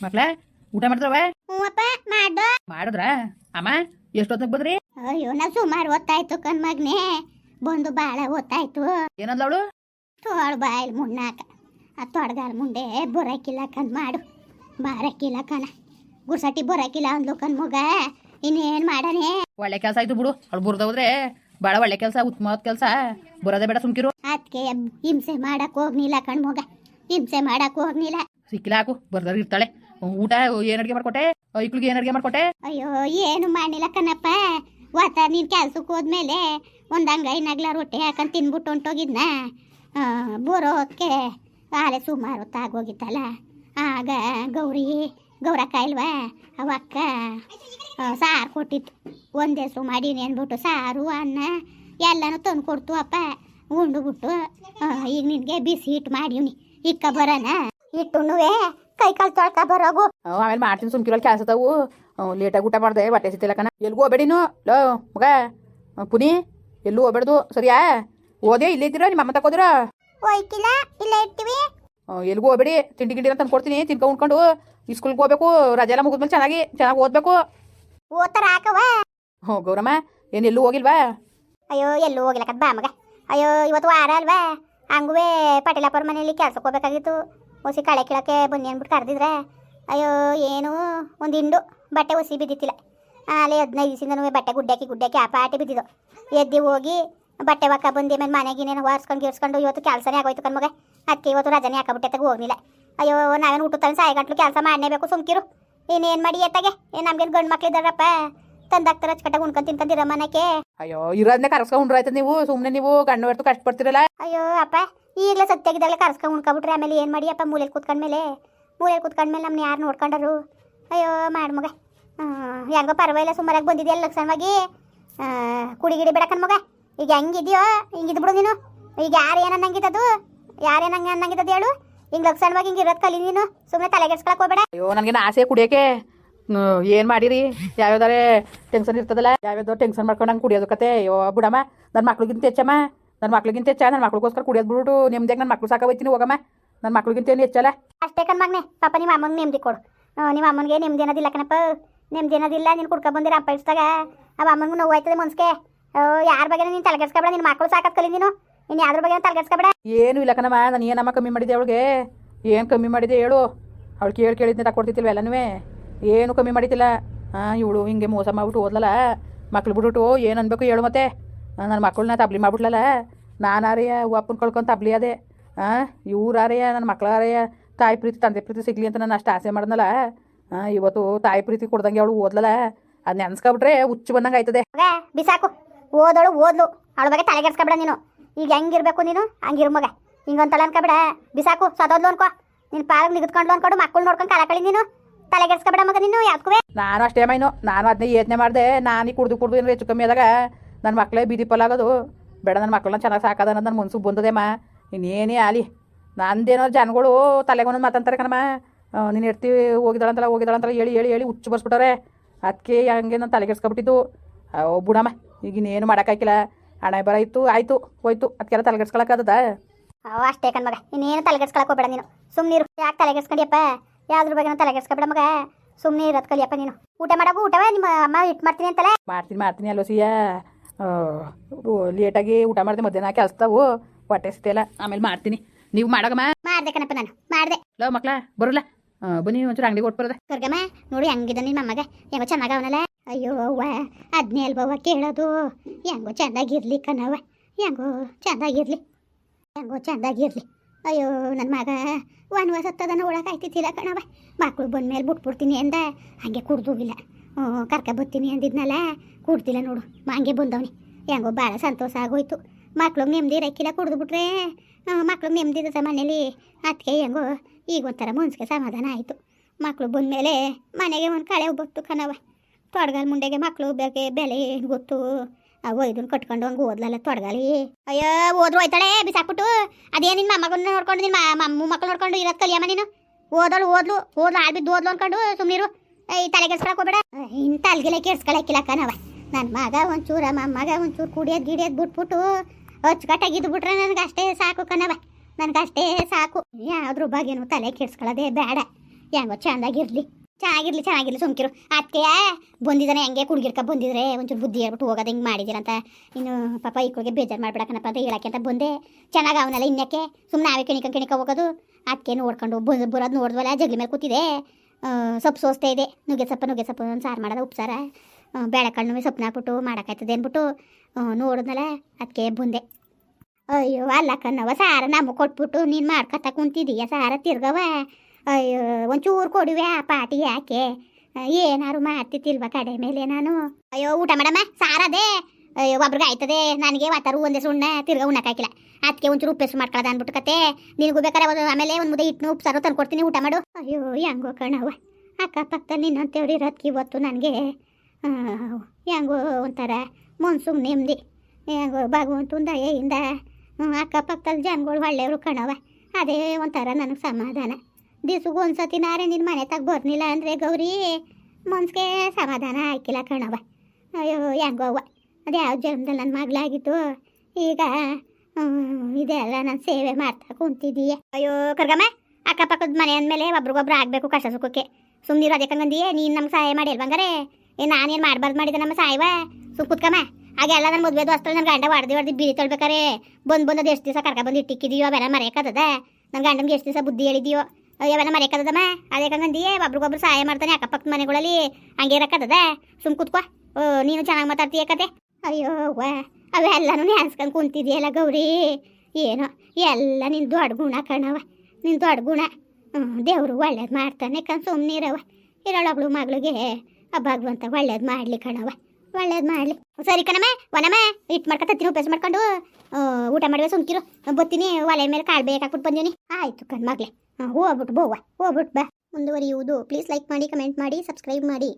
ಮಕ್ಳ ಊಟ ಮಾಡ್ತಾವ ಹ್ಞೂಪ್ಪ ಮಾಡ್ದ ಮಾಡಿದ್ರ? ಅಮ್ಮ ಎಷ್ಟೊತ್ತಿಗೆ ಬಂದ್ರಿ? ಅಯ್ಯೋ ನಾ ಸುಮಾರು ಹೊತ್ತಾಯ್ತು ಕಣ್ ಮಗ್ನೆ. ಬಂದು ಬಾಳ ಹೊತ್ತಾಯ್ತು. ಏನಂದ್ಲ ಅವಳು ತೋಳ್ ಬಾಯಲ್ ಮುಣ್ಣಾಕ. ಆ ತೊಡ್ಗಾಲ್ ಮುಂಡೆ ಬೊರಕಿಲ್ಲ ಕಣ್ ಮಾಡು. ಬಾರಕ್ಕಿಲ್ಲ ಕಣ. ಗುರ್ಸಟ್ಟಿ ಬೊರಕಿಲ್ಲ ಅಂದ್ಲು ಕಣ್ ಮಗ. ಇನ್ನೇನ್ ಮಾಡನೆ ಒಳ್ಳೆ ಕೆಲಸ ಆಯ್ತು ಬಿಡು. ಅವಳು ಬುರ್ದೋದ್ರೆ ಬಾಳ ಒಳ್ಳೆ ಕೆಲಸ ಉತ್ತಮವಾದ ಕೆಲಸ. ಬರೋದೇ ಬೇಡ ಸುಮ್ಕಿರು. ಅದಕ್ಕೆ ಹಿಂಸೆ ಮಾಡಕ್ ಹೋಗ್ನಿಲ್ಲ ಕಣ್ ಮಗ. ಹಿಂಸೆ ಮಾಡಕ್ ಹೋಗ್ನಿಲ್ಲ. ಸಿಕ್ಕಿಲ್ಲ ಹಾಕು ಬರ್ದಾರ ಇರ್ತಾಳೆ. ಊಟ, ಏನ್ ಅಡ್ಗೆ ಮಾಡ್ಕೊಟ್ಟೆ? ಐಕ್ಳಿಗೆ ಏನ್ ಅಡ್ಗೆ ಮಾಡ್ಕೊಟ್ಟೆ? ಅಯ್ಯೋ, ಏನು ಮಾಡಿಲ್ಲ ಕಣಪ್ಪ. ವಾತ, ನೀನ್ ಕೆಲ್ಸಕ್ಕೆ ಹೋದ್ಮೇಲೆ ಒಂದ್ ಅಂಗೈ ರೊಟ್ಟಿ ಹಾಕೊಂಡ್ ತಿನ್ಬಿಟ್ಟು ಹೊಂಟೋಗಿದ್ನ. ಬೋರೋಕ್ಕೆ ಆಲೆ ಸುಮಾರು ಹೊತ್ತಾಗೋಗಿತ್ತಲ್ಲ ಆಗ ಗೌರಿ, ಗೌರಕ್ಕ ಇಲ್ವಾ, ಅವ ಅಕ್ಕ ಸಾರು ಕೊಟ್ಟಿತ್ತು. ಒಂದೇ ಸು ಮಾಡೀನಿ ಅಂದ್ಬಿಟ್ಟು ಸಾರು, ಅನ್ನ ಎಲ್ಲನೂ ತಂದು ಕೊಡ್ತು ಅಪ್ಪ. ಉಂಡುಬಿಟ್ಟು ಈಗ ನಿನಗೆ ಬಿಸಿ ಹಿಟ್ಟು ಮಾಡೀವ್ನಿ. ಇಕ್ಕ ಬರೋಣ ಹಿಟ್ಟುನುವೆ ಕೈ ಕಾಲು ತೊಳ್ಕ ಬರೋಗು. ಆಮೇಲೆ ಮಾಡ್ತೀನಿ ಸುಮ್ಕಿರಲ್ಲಿ ಕೆಲಸ ತಾವು ಲೇಟಾಗಿ ಊಟ ಮಾಡ್ದೆ ಹೊಟ್ಟೆ ಸಿತ್ತಿಲ್ಲ ಕಣ. ಎಲ್ಗೂ ಹೋಗ್ಬೇಡಿನು ಲೋ ಮಗ. ಪುನಿ ಎಲ್ಲೂ ಹೋಗ್ಬೇಡ್ದು. ಸರಿಯಾ? ಓದೇ ಇಲ್ಲೇ ಇದ್ದೀರಾ? ನಿಮ್ಮ ಅಮ್ಮ ತಕೋದಿರಾ ಹೋಯ್ಕಿಲ್ಲ ಇಲ್ಲ ಇರ್ತೀವಿ. ಎಲ್ಗೂ ಹೋಗ್ಬೇಡಿ. ತಿಂಡಿ ಗಿಂಡಿ ತಂದು ಕೊಡ್ತೀನಿ ತಿನ್ಕೊಂಡು ಉಣ್ಕೊಂಡು. ಸ್ಕೂಲ್ಗೆ ಹೋಗ್ಬೇಕು ರಜೆ ಎಲ್ಲ ಮುಗಿದ್ಮೇಲೆ ಚೆನ್ನಾಗಿ ಚೆನ್ನಾಗಿ ಓದ್ಬೇಕು. ಓತರ ಹಾಕವ ಹ್ಞೂ ಗೌರಮ್ಮ ಏನು ಎಲ್ಲೂ ಹೋಗಿಲ್ವಾ? ಅಯ್ಯೋ ಎಲ್ಲೂ ಹೋಗಿಲ್ಲ ಬಾ ಮಗ. ಅಯ್ಯೋ ಇವತ್ತು ವಾರ ಅಲ್ವಾ? ಹಂಗುವೆ ಪಟೇಲಪ್ಪರ ಮನೇಲಿ ಕೆಲ್ಸಕ್ಕೆ ಹೋಗ್ಬೇಕಾಗಿತ್ತು. ಹೊಸಿ ಕಳೆ ಕೀಳಕ್ಕೆ ಬನ್ನಿ ಅಂದ್ಬಿಟ್ಟು ಕರೆದಿದ್ರೆ ಅಯ್ಯೋ ಏನು ಒಂದು ಹಿಂಡು ಬಟ್ಟೆ ಒಸಿ ಬಿದ್ದಿತ್ತಿಲ್ಲ. ಅಲ್ಲಿ ಹದಿನೈದು ದಿವಸದಿಂದನೂ ಬಟ್ಟೆ ಗುಡ್ಡಾಕಿ ಗುಡ್ಡಾಕಿ ಆ ಪಾಟಿ ಬಿದ್ದಿದ್ದು. ಎದ್ದು ಹೋಗಿ ಬಟ್ಟೆ ಒಕ್ಕ ಬಂದು ಆಮೇಲೆ ಮನೆಗೆ ಇನ್ನೇನು ಒರ್ಸ್ಕೊಂಡು ಗಿರ್ಸ್ಕೊಂಡು ಇವತ್ತು ಕೆಲಸನೇ ಆಗೋಯ್ತು ಕಣ್ಮಗ ಅದಕ್ಕೆ ಇವತ್ತು ರಜನೆ ಹಾಕಬಿಟ್ಟೆ ಹೋಗಲಿಲ್ಲ. ಅಯ್ಯೋ ನಾವೇನು ಊಟ ಸಾಯಿ ಗಂಟ್ಲು ಕೆಲಸ ಮಾಡಲೇಬೇಕು ಸುಮ್ಕಿರು. ಇನ್ನೇನು ಮಾಡಿ ಎತ್ತಾಗೆ ಏನು ನಮ್ಗೇನು ಗಂಡು ಮಕ್ಳಿದಾರಪ್ಪ ತಂದಾಗ್ತಾರೆ ಅಚ್ಚಕಟ್ಟಾಗ ಉಣ್ಕೊಂಡು ತಿಂತಂದಿರ ಮನೆಗೆ. ಅಯ್ಯೋ ಇರೋದನ್ನೇ ಕರೆಸ್ಕೊಂಡು ಆಯ್ತದ ನೀವು. ಸುಮ್ಮನೆ ನೀವು ಗಂಡು ಹೊರ್ತು ಕಷ್ಟಪಡ್ತಿರಲ್ಲ ಅಯ್ಯೋ ಅಪ್ಪ. ಈಗಲೇ ಸತ್ಯಾಗಿದ್ದಾಗಲೇ ಕರ್ಸ್ಕೊಂಡು ಉಣ್ಕೊಬಿಟ್ರೆ ಆಮೇಲೆ ಏನು ಮಾಡಿ ಅಪ್ಪ ಮೂಲೆಯಲ್ಲಿ ಕೂತ್ಕೊಂಡ್ಮೇಲೆ? ಮೂಲೆಯಲ್ಲಿ ಕೂತ್ಕೊಂಡ್ಮೇಲೆ ನಮ್ಮನ್ನ ಯಾರು ನೋಡ್ಕೊಂಡರು? ಅಯ್ಯೋ, ಮಾಡಿ ಮಗ. ಯಾರಿಗೋ ಪರವಾಗಿಲ್ಲ ಸುಮಾರಾಗಿ ಬಂದಿದೆಯಲ್ಲ ಲಕ್ಷಣವಾಗಿ? ಕುಡಿಗಿಡಿ ಬಿಡಕನ್ ಮಗ. ಈಗ ಹೆಂಗಿದ್ಯೋ, ಹಿಂಗಿದ್ ಬಿಡು ನೀನು. ಈಗ ಯಾರು ಏನು ಅನ್ನಂಗಿದ್ದದು ಯಾರೇನಂಗೆ ಅನ್ನಂಗಿದ್ದದು ಹೇಳು. ಹಿಂಗೆ ಲಕ್ಷಣವಾಗಿ ಹಿಂಗೆ ಇರೋದು ಕಲಿ ನೀನು. ಸುಮ್ಮನೆ ತಲೆಗೆಡ್ಸ್ಕೊಳಕ್ ಹೋಗ್ಬೇಡ. ಅಯ್ಯೋ ನನಗೇನು ಆಸೆ ಕುಡಿಯೋಕೆ ಏನು ಮಾಡಿರಿ? ಯಾವ್ಯಾವ್ದಾರೆ ಟೆನ್ಷನ್ ಇರ್ತದಲ್ಲ? ಯಾವ್ಯಾವ್ದೋ ಟೆನ್ಷನ್ ಮಾಡ್ಕೊಂಡು ಹಂಗೆ ಕುಡಿಯೋದು ಕತೆ. ಅಯ್ಯೋ, ಬಿಡಮ್ಮ ನನ್ನ ಮಕ್ಳಿಗಿಂತ ಹೆಚ್ಚಮ್ಮ. ನನ್ನ ಮಕ್ಳಿಗಿಂತ ಹೆಚ್ಚ ನನ್ನ ಮಕ್ಳಿಗೋಸ್ಕರ ಕುಡಿಯೋದು ಬಿಟ್ಟು ನಿಮ್ದಾಗ ನನ್ನ ಮಕ್ಳು ಸಾಕ ಹೋಯ್ತೀನಿ ಹೋಗಮ್ಮ. ನನ್ನ ಮಕ್ಳಿಗಿಂತ ಏನು ಹೆಚ್ಚಲ್ಲ. ಅಷ್ಟೇ ಕಣ್ ಮಗ್ನೆ ಪಾಪ ನಿಮ್ಮ ಅಮ್ಮಂಗೆ ನೆಮ್ಮದಿ ಕೊಡು. ನಿಮ್ಮ ಅಮ್ಮನಿಗೆ ನೆಮ್ಮದಿ ಅನ್ನೋದಿಲ್ಲ ಕಣಪ್ಪ. ನೆಮ್ಮದಿ ಏನಾದಿಲ್ಲ ನೀನು ಕುಡ್ಕೊ ಬಂದಿರ ಅಪ್ಪ ಇಷ್ಟಾಗ. ಅವ ಅಮ್ಮನಿಗೂ ನೋವು ಆಯ್ತದೆ ಮನ್ಸ್ಗೆ. ಯಾರ ಬಗ್ಗೆ ನೀನು ತಲೆಗೆಡ್ಸ್ಕೊಬೇಡ ನಿನ್ನ ಮಕ್ಳು ಸಾಕತ್ ಕಲಿ ನೀನು. ಇನ್ನು ಯಾವ್ದ್ರ ಬಗ್ಗೆ ತಲೆಗೆಡ್ಸ್ಕೊಬೇಡ ಏನು ಇಲ್ಲ ಕಣಮ್ಮ ನಾನು ಏನಮ್ಮ ಕಮ್ಮಿ ಮಾಡಿದೆ ಅವಳಿಗೆ? ಏನು ಕಮ್ಮಿ ಮಾಡಿದೆ ಹೇಳು. ಅವಳು ಕೇಳಿ ಕೇಳಿದ್ನೆ ತಕೊಡ್ತಿತ್ತಿಲ್ವ ಎಲ್ಲನೂ ಏನು ಕಮ್ಮಿ ಮಾಡಿದಿಲ್ಲ ಹಾಂ ಇವಳು ಹಿಂಗೆ ಮೋಸ ಮಾಡ್ಬಿಟ್ಟು ಓದ್ಲಲ್ಲ. ಮಕ್ಳು ಬಿಟ್ಬಿಟ್ಟು ಏನು ಅನ್ಬೇಕು ಹೇಳು ಮತ್ತೆ. ನನ್ನ ಮಕ್ಕಳನ್ನ ತಬ್ಲಿ ಮಾಡ್ಬಿಟ್ಲಲ್ಲ ನಾನಾರಿಯ ಅಪ್ಪನ ಕಳ್ಕೊಂಡು ತಬ್ಲಿ ಅದೇ ಇವ್ರಾರೆಯ ನನ್ನ ಮಕ್ಳಾರೆಯ ತಾಯಿ ಪ್ರೀತಿ ತಂದೆ ಪ್ರೀತಿ ಸಿಗಲಿ ಅಂತ ನಾನು ಅಷ್ಟು ಆಸೆ ಮಾಡಿದ್ನಲ್ಲ ಹಾಂ ಇವತ್ತು ತಾಯಿ ಪ್ರೀತಿ ಕೊಡ್ದಂಗೆ ಅವಳು ಓದ್ಲಲ್ಲ ಅದು ನೆನ್ಸ್ಕೊಬಿಟ್ರೆ ಹುಚ್ಚು ಬಂದಂಗೆ ಆಯ್ತದೆ. ಬಿಸಾಕು. ಓದೋಳು ಓದ್ಲು. ಅವಳ ಬಗ್ಗೆ ತಲೆಗೆಡ್ಸ್ಕೊಬೇಡ ನೀನು. ಈಗ ಹೆಂಗಿರ್ಬೇಕು ನೀನು? ಹಂಗಿರು ಮಗ. ಹಿಂಗಂತಲ್ಲ ಅನ್ಕೊಬೇಡ. ಬಿಸಾಕು ಸದೋದ್ಲು ಅನ್ಕೋ. ನಿನ್ನ ಪಾರ್ಕ್ ನಿಗದ್ಕೊಂಡ್ಲು ಅನ್ಕೊಂಡು ಮಕ್ಕಳು ನೋಡ್ಕೊಂಡು ಕಳಕಳಿ ಕಳಿ ನೀನು. ತಲೆಗೆಡ್ಸ್ಕೊಬೇಡ ಮಗ ನೀನು ಯಾಕೆ ನಾನು ಅಷ್ಟೇ ಮೈನು. ನಾನು ಅದನ್ನೇ ಯೋಚನೆ ಮಾಡಿದೆ. ನಾನು ಕುಡ್ದು ಕುಡ್ದು ಏನು ಹೆಚ್ಚು ಕಮ್ಮಿ ಆದಾಗ ನನ್ನ ಮಕ್ಕಳೇ ಬೀದಿ ಪಲ್ಲಾಗೋದು ಬೇಡ ನನ್ನ ಮಕ್ಕಳನ್ನ ಚೆನ್ನಾಗಿ ಸಾಕದ ಅನ್ನೋದು ನನ್ನ ಮನ್ಸಿಗೆ ಬಂದದೇಮ್ಮ ಇನ್ನೇನೇ ಆಲಿ. ನಂದೇನೋ ಜನಗಳು ತಲೆಗೊಂದು ಮಾತಂತಾರೆ ಕಣಮ್ಮ ನೀನು ಇರ್ತೀವಿ ಹೋಗಿದ್ದಾಳಂತಲ್ಲ ಹೋಗಿದ್ದಾಳಂತಲ್ಲ ಹೇಳಿ ಹೇಳಿ ಹೇಳಿ ಹುಚ್ಚು ಬರ್ಸ್ಬಿಟ್ಟವ್ರೆ. ಅದಕ್ಕೆ ಹಂಗೆ ನಾನು ತಲೆಗೆಡ್ಸ್ಕೊಬಿಟ್ಟಿದ್ದು ಓ ಬಿಡಮ್ಮ ಈಗ ಇನ್ನೇನು ಮಾಡೋಕ್ಕಾಗಿಲ್ಲ ಹಣ ಬರ ಇತ್ತು ಆಯಿತು ಹೋಯ್ತು. ಅದಕ್ಕೆಲ್ಲ ತಲೆಗೆಡ್ಸ್ಕೊಳಕ್ಕಾಗದ ಅಷ್ಟೇ ಕಣ್ ಮಗ. ಇನ್ನೇನು ತಲೆಗೆಡ್ಸ್ಕೊಳಕ್ಕೆ ಹೋಗ್ಬೇಡ ನೀನು. ಸುಮ್ಮನಿರು ಯಾಕೆ ತಲೆಗೆಡ್ಸ್ಕೊಂಡಿಯಪ್ಪ ಯಾವ್ದ್ರ ಬಗ್ಗೆ ತಲೆಗೆಡ್ಸ್ಕೊಬೇಡ ಮಗ. ಸುಮ್ಮನೆ ಇರೋದು ಕಲಿಯಪ್ಪ ನೀನು. ಊಟ ಮಾಡಬೇಕು ಊಟವೇ ನಿಮ್ಮ ಅಮ್ಮ ಇಟ್ಟು ಮಾಡ್ತೀನಿ ಅಂತಲೇ? ಮಾಡ್ತೀನಿ ಮಾಡ್ತೀನಿ ಅಲ್ಲೋ ಸಿಯ. ಲೇಟಾಗಿ ಊಟ ಮಾಡಿದೆ ಮಧ್ಯಾಹ್ನ ಕೆಲಸದವು ಹೊಟ್ಟೆ ಆಮೇಲೆ ಮಾಡ್ತೀನಿ. ನೀವು ಮಾಡಗಮ್ಮ? ಮಾಡ್ದೆ ಕಣಪ್ಪ ನಾನು ಮಾಡ್ದೆ. ಲೋ ಮಕ್ಳ ಬರೋಲ್ಲ? ಬನ್ನಿ ಒಂಚೂರು ಅಂಗಡಿಗೆ ಕೊಟ್ಟು ಬರೋದೆ. ಕರ್ಗಮ್ಮ ನೋಡಿ ಹೆಂಗಿದ ನಿಮ್ಮ ಅಮ್ಮಗ. ಹೆಂಗೋ ಚೆನ್ನಾಗ ಅವನಲ್ಲ. ಅಯ್ಯೋ ಅವ್ವ ಅದನ್ನೇ ಅಲ್ಬವ್ವ ಕೇಳೋದು. ಹೆಂಗೋ ಚೆಂದಾಗಿರ್ಲಿ ಕಣವ್ವ. ಹೆಂಗೋ ಚೆಂದಾಗಿರ್ಲಿ ಹೆಂಗೋ ಚೆಂದಾಗಿರ್ಲಿ ಅಯ್ಯೋ ನನ್ನ ಮಗ ವನವಾಸ ಹತ್ತದನ್ನ ಒಳಗೆ ಆಯ್ತಿತ್ತಿಲ್ಲ ಕಣವ ಮಕ್ಕಳು ಬಂದ್ಮೇಲೆ ಬಿಟ್ಬಿಡ್ತೀನಿ ಅಂದ ಹಂಗೆ ಕುಡ್ದು ಹ್ಞೂ ಕರ್ಕ ಬರ್ತೀನಿ ಅಂದಿದ್ನಲ್ಲ? ಕುಡ್ತಿಲ್ಲ ನೋಡು, ಹಂಗೆ ಬಂದವನಿ. ಹೆಂಗೋ ಭಾಳ ಸಂತೋಷ ಆಗೋಯ್ತು. ಮಕ್ಳಿಗೆ ನೆಮ್ಮದಿ ಇರಕ್ಕಿಲ್ಲ ಕುಡಿದ್ಬಿಟ್ರೆ ಮಕ್ಳು ನೆಮ್ಮದಿದ ಮನೇಲಿ ಅದಕ್ಕೆ ಹೆಂಗೋ ಈಗ ಒಂಥರ ಮನ್ಸಿಗೆ ಸಮಾಧಾನ ಆಯಿತು. ಮಕ್ಕಳು ಬಂದಮೇಲೆ ಮನೆಗೆ ಒಂದು ಕಳೆ ಬತ್ತು ಕಣವ ತೊಡಗಲ್ ಮುಂಡೆಗೆ ಮಕ್ಕಳು ಬೇಕೆ ಬೆಲೆ ಏನು ಗೊತ್ತು? ಅವು ಇದನ್ನ ಕಟ್ಕೊಂಡು ಹಂಗೆ ಓದ್ಲಲ್ಲ ತೊಡಗಲಿ. ಅಯ್ಯೋ ಓದ್ರು ಹೋಯ್ತಾಳೆ, ಬಿಸಾಕ್ಬಿಟ್ಟು. ಅದೇ ನಿನ್ನ ಮಮ್ಮಗನ್ನ ನೋಡ್ಕೊಂಡು ನಿನ್ನ ಮಮ್ಮು ಮಕ್ಕಳು ನೋಡ್ಕೊಂಡು ಇರೋದು ಕಲಿಯಮ್ಮ ನೀನು? ಓದೋಳು ಓದ್ಲು ಓದ್ಲು ಆಡ್ಬಿದ್ದು ಓದ್ಲು ಅನ್ಕೊಂಡು ಸುಮ್ಮನಿರು ಈ ತಲೆ ಕೆಡ್ಸ್ಕೊಳಕ್ ಹೋಗ್ಬೇಡ. ಇನ್ನು ಅಲ್ಗಿಲೆ ಕೆಡ್ಸ್ಕೊಳಕ್ಕಿಲ್ಲ ಕಣವ ನನ್ನ ಮಗ ಒಂಚೂರ ಮಗ ಒಂಚೂರು ಕುಡಿಯೋದ್ ಗಿಡಿಯೋದು ಬಿಟ್ಬಿಟ್ಟು ಅಚ್ಚುಕಟ್ಟಾಗಿದ್ದು ಬಿಟ್ರೆ ನನಗೆ ಅಷ್ಟೇ ಸಾಕು ಕಣವ. ಅಷ್ಟೇ ಸಾಕು. ಯಾವ್ದ್ರ ಬಗ್ಗೆನೂ ತಲೆ ಕೆಡ್ಸ್ಕೊಳ್ಳೋದೇ ಬೇಡ. ಹೆಂಗೋ ಚೆಂದಾಗಿರ್ಲಿ. ಚೆನ್ನಾಗಿರ್ಲಿ ಚೆನ್ನಾಗಿರ್ಲಿ ಸುಮ್ಕಿರು. ಅದಕ್ಕೆ ಬಂದಿದ್ದಾನೆ, ಹೆಂಗೆ ಕುಡ್ಗಿರ್ಕ ಬಂದಿದ್ರೆ ಒಂಚೂರು ಬುದ್ಧಿ ಹೇಳ್ಬಿಟ್ಟು ಹೋಗೋದು ಹಿಂಗೆ ಮಾಡಿದಿರಂತ ಇನ್ನು ಪಾಪ ಬೇಜಾರ್ ಬೇಜಾರು ಮಾಡ್ಬಿಡಕನಪ್ಪ ಅಂತ ಹೇಳಕ್ಕೆ ಅಂತ ಬಂದೆ. ಚೆನ್ನಾಗಿ ಅವನಲ್ಲ ಇನ್ಯಕ್ಕೆ ಸುಮ್ಮನೆ ನಾವೇ ಕೆಣಿಕ ಕೆಣಿಕ ಹೋಗೋದು. ಅದಕ್ಕೆ ನೋಡ್ಕೊಂಡು ಬಂದು, ಬರೋದು ನೋಡಿದ್ವಲ್ಲ, ಜಗ್ಲಿ ಮೇಲೆ ಕೂತಿದೆ. ಸೊಪ್ಪು ಸೋಸ್ತಾ ಇದೆ. ನುಗ್ಗೆ ಸೊಪ್ಪು ನುಗ್ಗೆ ಸೊಪ್ಪು, ಒಂದು ಸಾರು ಮಾಡೋದು ಉಪ್ಸಾರ. ಬೇಳೆಕಾಳು ಸೊಪ್ಪು ಹಾಕ್ಬಿಟ್ಟು ಮಾಡೋಕ್ಕಾಯ್ತದೆ ಅಂದ್ಬಿಟ್ಟು ನೋಡಿದ್ನಲ್ಲ ಅದಕ್ಕೆ ಬಂದೆ. ಅಯ್ಯೋ, ಅಲ್ಲ ಕಣ್ಣವ ಸಾರ ನಮಗೆ ಕೊಟ್ಬಿಟ್ಟು ನೀನು ಮಾಡ್ಕೊತ ಕುಂತಿದೀಯ, ಸಾರ ತಿರ್ಗವ ಅಯ್ಯೋ, ಒಂಚೂರು ಕೊಡುವೆ ಆ ಪಾಟಿ ಯಾಕೆ? ಏನಾರು ಮಾಡ್ತಿತ್ತಿಲ್ವ ಕಡೆ ಮೇಲೆ ನಾನು? ಅಯ್ಯೋ, ಊಟ ಮಾಡಮ್ಮ ಸಾರದೇ ಒಬ್ರಿಗೆ ಆಯ್ತದೆ? ನನಗೆ ವಾತಾರು ಒಂದೇ ಸುಣ್ಣ ತಿರ್ಗ ಉಣ್ಣಕ್ಕಾಕಿಲ್ಲ ಅದಕ್ಕೆ ಒಂಚೂರು ಉಪ್ಪೆಸರು ಮಾಡ್ಕೊಳ್ಳೋದು ಅಂದ್ಬಿಟ್ಟು ಕತೆ. ನಿನಗೂ ಬೇಕಾರೆ ಒಂದು ಆಮೇಲೆ ಒಂದು ಮುದ್ದೆ ಹಿಟ್ಟು ಉಪ್ಪು ಸಾರು ತಂದು ಕೊಡ್ತೀನಿ. ಊಟ ಮಾಡು. ಅಯ್ಯೋ ಹೆಂಗೋ ಕಣವ ಅಕ್ಕಪಕ್ಕದಲ್ಲಿ ನಿನ್ನಂತೇವ್ರಿ ಇರೋದಕ್ಕೆ ಇವತ್ತು ನನಗೆ ಹೆಂಗೋ ಒಂಥರ ಮನ್ಸುಮ್ ನೆಮ್ಮದಿ ಹೆಂಗೋ ಭಗವಂತನ ಹ್ಮ್, ಅಕ್ಕಪಕ್ಕದಲ್ಲಿ ಜನಗಳು ಒಳ್ಳೆಯವರು ಕಣವ ಅದೇ ಒಂಥರ ನನಗೆ ಸಮಾಧಾನ. ದಿವ್ಸಕ್ಕೆ ಒಂದು ಸತಿ ನಾರೇ ನಿನ್ನ ಮನೆ ತಗ ಬರ್ನಿಲ್ಲ ಅಂದರೆ ಗೌರಿ ಮನ್ಸಿಗೆ ಸಮಾಧಾನ ಆಯ್ಕಿಲ್ಲ ಕಣವ ಅಯ್ಯೋ ಹೆಂಗೋ ಅವ್ವ. ಅದು ಯಾವ ಜನ್ಮದಲ್ಲಿ ನನ್ನ ಮಗಳಾಗಿತ್ತು ಈಗ ಇದೆಲ್ಲ ನಾನು ಸೇವೆ ಮಾಡ್ತಾ ಕುಂತಿದ್ದೀಯ ಅಯ್ಯೋ, ಕರ್ಗಮ್ಮ, ಅಕ್ಕಪಕ್ಕದ ಮನೆ ಅಂದಮೇಲೆ ಒಬ್ರಿಗೊಬ್ರು ಆಗಬೇಕು ಕಷ್ಟ ಸುಖಕ್ಕೆ. ಸುಮ್ಮನಿರು ಅದಕ್ಕಂಗಂದಿಯೇ ನೀನು ನಮ್ಗೆ ಸಹಾಯ ಮಾಡಿ ಅಲ್ವಂಗಾರೆ ಏ, ನಾನೇನು ಮಾಡಬಾರ್ದು ಮಾಡಿದೆ ನಮ್ಮ ಸಹಾಯವ ಸುಮ್ ಕುತ್ಕಮ್ಮ. ಹಾಗೆಲ್ಲ ನನ್ನ ಮದುವೆ ದೋಸ್ತರು ನನ್ನ ಗಂಡ ಹೊಡೆದು ಹೊಡೆದು ಬೀದಿ ತೊಳ್ಬೇಕಾರೆ? ಬಂದು ಬಂದದ್ದು ಎಷ್ಟು ದಿವಸ ಕರ್ಕ ಬಂದು ಇಟ್ಟಿಕ್ಕಿದೀಯೋ, ಅವೆಲ್ಲ ಮರೆಯಕ್ಕದ ನನ್ನ ಗಂಡನಿಗೆ ಎಷ್ಟು ದಿವಸ ಬುದ್ಧಿ ಹೇಳಿದೀಯೋ? ಅವೆಲ್ಲ ಮರೆಯಕ್ಕದಮ್ಮ ಅದಕ್ಕಂಗಂದಿಯೇ ಒಬ್ರಿಗೊಬ್ರು ಸಹಾಯ ಮಾಡ್ತಾನೆ ಅಕ್ಕಪಕ್ಕದ ಮನೆಗಳಲ್ಲಿ ಹಂಗೆ ಇರಕ್ಕದ ಸುಮ್ ಕುತ್ಕೋ. ಓ, ನೀನು ಚೆನ್ನಾಗಿ ಮಾತಾಡ್ತೀಯ ಕತೆ? ಅಯ್ಯೋ ವಾ ಅವೆಲ್ಲನೂ ನೆನ್ಸ್ಕೊಂಡು ಕುಂತಿದೆಯಲ್ಲ ಗೌರಿ? ಏನೋ, ಎಲ್ಲ ನಿನ್ನ ದೊಡ್ಡ ಗುಣ ಕಣವ ನಿನ್ನ ದೊಡ್ಡ ಗುಣ. ದೇವರು ಒಳ್ಳೇದು ಮಾಡ್ತಾನೆ ಕಣ್ ಸುಮ್ಮನಿರವ ಇರೋಳೊಬ್ಳು ಮಗಳಿಗೆ ಭಗವಂತ ಒಳ್ಳೇದು ಮಾಡಲಿ ಕಣವ ಒಳ್ಳೇದು ಮಾಡಲಿ. ಸರಿ ಕಣಮ್ಮ, ವನಮ್ಮ ಇಟ್ಟು ಮಾಡ್ಕೊ ತಿನ್ನು ಉಪಯೋಗ ಮಾಡ್ಕೊಂಡು ಊಟ ಮಾಡುವ ಸುಮ್ಕಿರು. ಬತ್ತೀನಿ, ಒಲೆ ಮೇಲೆ ಕಾಳು ಬೇಕಾಕ್ಬಿಟ್ಟು ಬಂದೀನಿ. ಆಯಿತು ಕಣ್ ಮಗಳೇ. ಹಾಂ ಹೋಗ್ಬಿಟ್ಟು ಬೋವ ಹೋಗ್ಬಿಟ್ಟು ಬಾ. ಮುಂದುವರಿಯುವುದು. ಪ್ಲೀಸ್ ಲೈಕ್ ಮಾಡಿ ಕಮೆಂಟ್ ಮಾಡಿ ಸಬ್ಸ್ಕ್ರೈಬ್ ಮಾಡಿ.